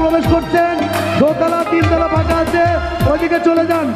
প্রবেশ করছেন। দোতলা তিনতলা ফাঁকা আছে। ওদিকে চলে যান।